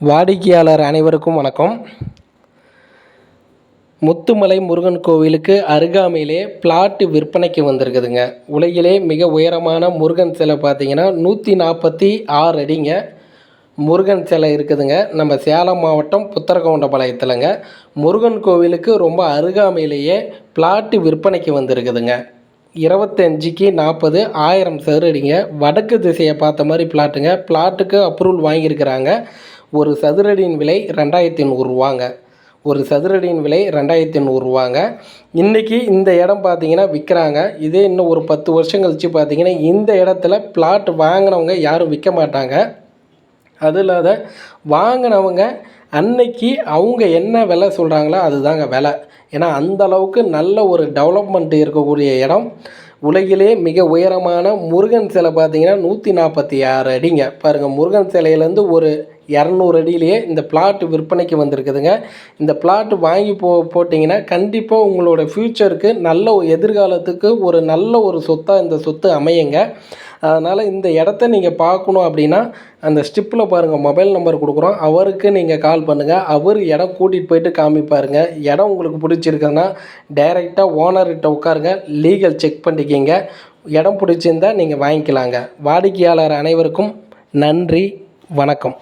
வாடிக்கையாளர் அனைவருக்கும் வணக்கம். முத்துமலை முருகன் கோவிலுக்கு அருகாமையிலே பிளாட்டு விற்பனைக்கு வந்திருக்குதுங்க. உலகிலே மிக உயரமான முருகன் சிலை பார்த்தீங்கன்னா நூற்றி நாற்பத்தி ஆறு அடிங்க முருகன் சிலை இருக்குதுங்க. நம்ம சேலம் மாவட்டம் புத்தரகவுண்டபாளையத்திலங்க முருகன் கோவிலுக்கு ரொம்ப அருகாமையிலேயே பிளாட்டு விற்பனைக்கு வந்திருக்குதுங்க. இருபத்தஞ்சிக்கு நாற்பது ஆயிரம் சதுரடிங்க. வடக்கு திசையை பார்த்த மாதிரி பிளாட்டுங்க. பிளாட்டுக்கு அப்ரூவல் வாங்கியிருக்கிறாங்க. ஒரு சதுரடியின் விலை ரெண்டாயிரத்தி நூறுரூவாங்க ஒரு சதுரடியின் விலை ரெண்டாயிரத்தி நூறுரூவாங்க இன்றைக்கி இந்த இடம் பார்த்தீங்கன்னா விற்கிறாங்க இதே இன்னும் ஒரு பத்து வருஷம் கழித்து பார்த்தீங்கன்னா இந்த இடத்துல பிளாட் வாங்கினவங்க யாரும் விற்க மாட்டாங்க. அது இல்லாத வாங்கினவங்க அன்னைக்கு அவங்க என்ன விலை சொல்கிறாங்களோ அதுதாங்க விலை. ஏன்னா அந்த அளவுக்கு நல்ல ஒரு டெவலப்மெண்ட் இருக்கக்கூடிய இடம். உலகிலே மிக உயரமான முருகன் சிலை பார்த்திங்கன்னா நூற்றி நாற்பத்தி ஆறு அடிங்க. பாருங்கள் முருகன் சிலையிலேருந்து ஒரு இரநூறு அடியிலேயே இந்த பிளாட் விற்பனைக்கு வந்திருக்குதுங்க. இந்த பிளாட் வாங்கி போ போட்டிங்கன்னா கண்டிப்பாக உங்களோட ஃப்யூச்சருக்கு நல்ல ஒரு எதிர்காலத்துக்கு ஒரு நல்ல ஒரு சொத்தாக இந்த சொத்து அமையுங்க. அதனால் இந்த இடத்த நீங்கள் பார்க்கணும் அப்படின்னா அந்த ஸ்டிப்பில் பாருங்கள் மொபைல் நம்பர் கொடுக்குறோம். அவருக்கு நீங்கள் கால் பண்ணுங்கள் அவர் இடம் கூட்டிகிட்டு போயிட்டு காமிப்பாருங்க. இடம் உங்களுக்கு பிடிச்சிருக்குன்னா டைரெக்டாக ஓனர்கிட்ட உட்காருங்க. லீகல் செக் பண்ணிக்கிங்க. இடம் பிடிச்சிருந்தா நீங்கள் வாங்கிக்கலாங்க. வாடிக்கையாளர் அனைவருக்கும் நன்றி வணக்கம்.